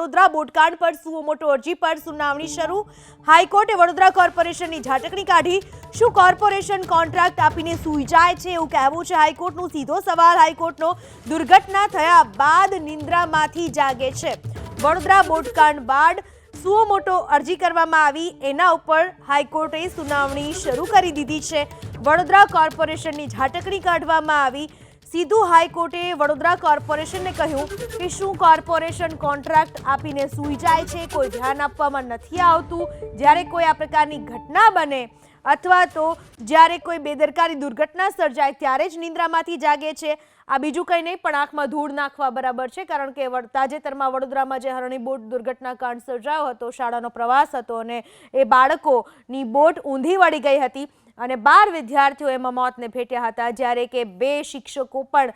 વડોદરા બોટકાંડ પર સુઓમોટો અરજી પર સુનાવણી શરૂ. હાઈકોર્ટે વડોદરા કોર્પોરેશનની ઝાટકણી કાઢી. શું કોર્પોરેશન કોન્ટ્રાક્ટ આપીને સૂઈ જાય છે એવું કહેવું છે હાઈકોર્ટનું સીધો સવાલ. હાઈકોર્ટનો દુર્ઘટના થયા બાદ નિંદ્રામાંથી જાગે છે. વડોદરા બોટકાંડ બાદ સુઓ અરજી કરવામાં આવી. એના ઉપર હાઈકોર્ટે સુનાવણી શરૂ કરી દીધી છે. વડોદરા કોર્પોરેશનની ઝાટકણી કાઢવામાં આવી. સીધું હાઈકોર્ટે વડોદરા કોર્પોરેશનને કહ્યું કે શું કોર્પોરેશન કોન્ટ્રાક્ટ આપીને સૂઈ જાય છે, કોઈ ધ્યાન આપવામાં નથી આવતું. જ્યારે કોઈ આ પ્રકારની ઘટના બને અથવા તો જ્યારે કોઈ બેદરકારી દુર્ઘટના સર્જાય ત્યારે જ નિંદ્રામાંથી જાગે છે. આ બીજું કંઈ નહીં, પણ આંખમાં ધૂળ નાખવા બરાબર છે, કારણ કે તાજેતરમાં વડોદરામાં જે હરણી બોટ દુર્ઘટના કાંડ સર્જાયો હતો, શાળાનો પ્રવાસ હતો અને એ બાળકોની બોટ ઊંધી વળી ગઈ હતી અને બાર વિદ્યાર્થીઓ એમાં મોતને ભેટ્યા હતા. જ્યારે કે બે શિક્ષકો પણ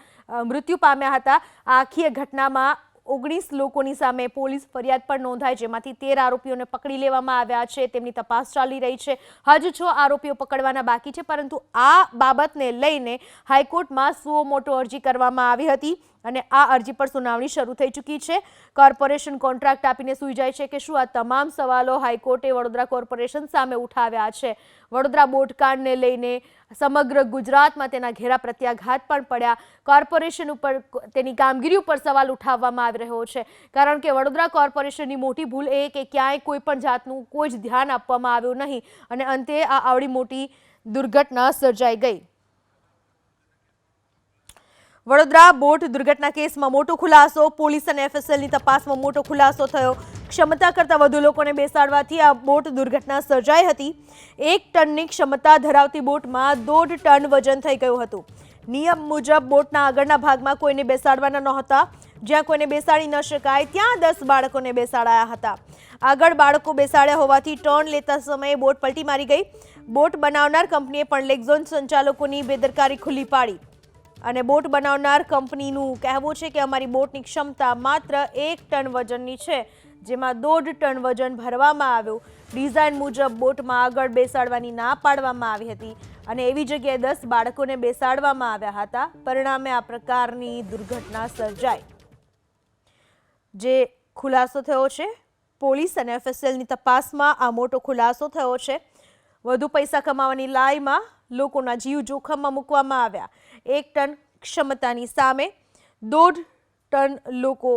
મૃત્યુ પામ્યા હતા. આખી ઘટનામાં ઓગણીસ લોકોની સામે પોલીસ ફરિયાદ પણ નોંધાઈ જેમાંથી તેર આરોપીઓને પકડી લેવામાં આવ્યા છે. તેમની તપાસ ચાલી રહી છે. હજુ છ આરોપીઓ પકડવાના બાકી છે, પરંતુ આ બાબતને લઈને હાઈકોર્ટમાં સુઓ મોટો અરજી કરવામાં આવી હતી. અને આ અરજી પર સુનાવણી શરૂ થઈ ચૂકી છે. કોર્પોરેશન કોન્ટ્રાક્ટ આપીને સૂઈ જાય છે કે શું આ તમામ સવાલો હાઈકોર્ટે વડોદરા કોર્પોરેશન સામે ઉઠાવ્યા છે. વડોદરા બોટકાંડને લઈને સમગ્ર ગુજરાતમાં તેના ઘેરા પ્રત્યાઘાત પણ પડ્યા. કોર્પોરેશન ઉપર તેની કામગીરી ઉપર સવાલ ઉઠાવવામાં આવી રહ્યો છે. કારણ કે વડોદરા કોર્પોરેશનની મોટી ભૂલ એ કે ક્યાંય કોઈ પણ જાતનું કોઈ જ ધ્યાન આપવામાં આવ્યું નહીં અને અંતે આ આવડી મોટી દુર્ઘટના સર્જાઈ ગઈ. વડોદરા બોટ દુર્ઘટના કેસમાં મોટો ખુલાસો, પોલીસ અને એફએસએલની તપાસમાં મોટો ખુલાસો થયો. ક્ષમતા કરતાં વધુ લોકોને બેસાડવાથી આ બોટ દુર્ઘટના સર્જાઈ હતી. એક ટનની ક્ષમતા ધરાવતી બોટમાં દોઢ ટન વજન થઈ ગયું હતું. નિયમ મુજબ બોટના આગળના ભાગમાં કોઈને બેસાડવાના નહોતા. જ્યાં કોઈને બેસાડી ન શકાય, ત્યાં દસ બાળકોને બેસાડાયા હતા. આગળ બાળકો બેસાડ્યા હોવાથી ટર્ન લેતા સમયે બોટ પલટી મારી ગઈ. બોટ બનાવનાર કંપનીએ પણ લેગઝોન સંચાલકોની બેદરકારી ખુલ્લી પાડી. અને બોટ બનાવનાર કંપનીનું કહેવું છે કે અમારી બોટની ક્ષમતા માત્ર એક ટન વજનની છે, જેમાં દોઢ ટન વજન ભરવામાં આવ્યું. ડિઝાઇન મુજબ બોટમાં આગળ બેસાડવાની ના પાડવામાં આવી હતી અને એવી જગ્યાએ દસ બાળકોને બેસાડવામાં આવ્યા હતા. પરિણામે આ પ્રકારની દુર્ઘટના સર્જાઈ. જે ખુલાસો થયો છે, પોલીસ અને એફએસએલની તપાસમાં આ મોટો ખુલાસો થયો છે. વધુ પૈસા કમાવાની લાઈમાં લોકોના જીવ જોખમમાં મૂકવામાં આવ્યા. એક ટન ક્ષમતાની સામે દોઢ ટન લોકો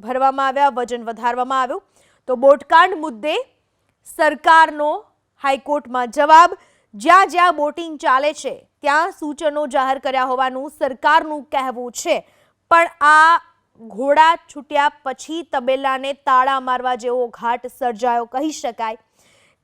ભરવામાં આવ્યા, વજન વધારવામાં આવ્યું. તો બોટકાંડ મુદ્દે સરકારનો હાઈકોર્ટમાં જવાબ, જ્યાં જ્યાં બોટિંગ ચાલે છે, ત્યાં સૂચનો જાહેર કર્યા હોવાનું સરકારનું કહેવું છે. પણ આ ઘોડા છૂટ્યા પછી તબેલાને તાળા મારવા જેવો ઘાટ સર્જાયો કહી શકાય.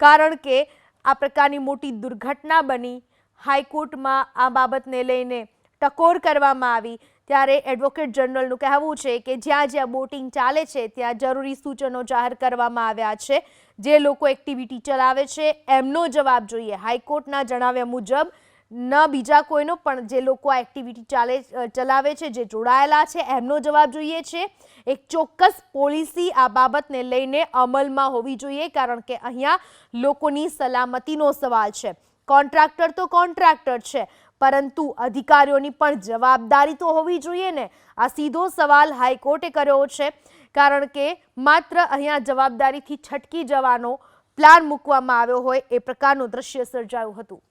કારણ કે આ પ્રકારની મોટી દુર્ઘટના બની હાઈકોર્ટમાં આ બાબતને લઈને ટકોર કરવામાં આવી. ત્યારે એડવોકેટ જનરલનું કહેવું છે કે જ્યાં જ્યાં બોટિંગ ચાલે છે, ત્યાં જરૂરી સૂચનો જાહેર કરવામાં આવ્યા છે. જે લોકો એક્ટિવિટી ચલાવે છે, એમનો જવાબ જોઈએ. હાઈકોર્ટના જણાવ્યા મુજબ, ન બીજા કોઈનો, પણ જે લોકો આ એક્ટિવિટી ચાલે ચલાવે છે, જે જોડાયેલા છે, એમનો જવાબ જોઈએ છે. એક ચોક્કસ પોલિસી આ બાબતને લઈને અમલમાં હોવી જોઈએ, કારણ કે અહીંયા લોકોની સલામતીનો સવાલ છે. કોન્ટ્રાક્ટર તો કોન્ટ્રાક્ટર છે, પરંતુ અધિકારીઓની પણ જવાબદારી તો હોવી જોઈએ ને. આ સીધો સવાલ હાઈકોર્ટે કર્યો છે, કારણ કે માત્ર અહીંયા જવાબદારીથી છટકી જવાનો પ્લાન મૂકવામાં આવ્યો હોય એ પ્રકારનું દ્રશ્ય સર્જાયું હતું.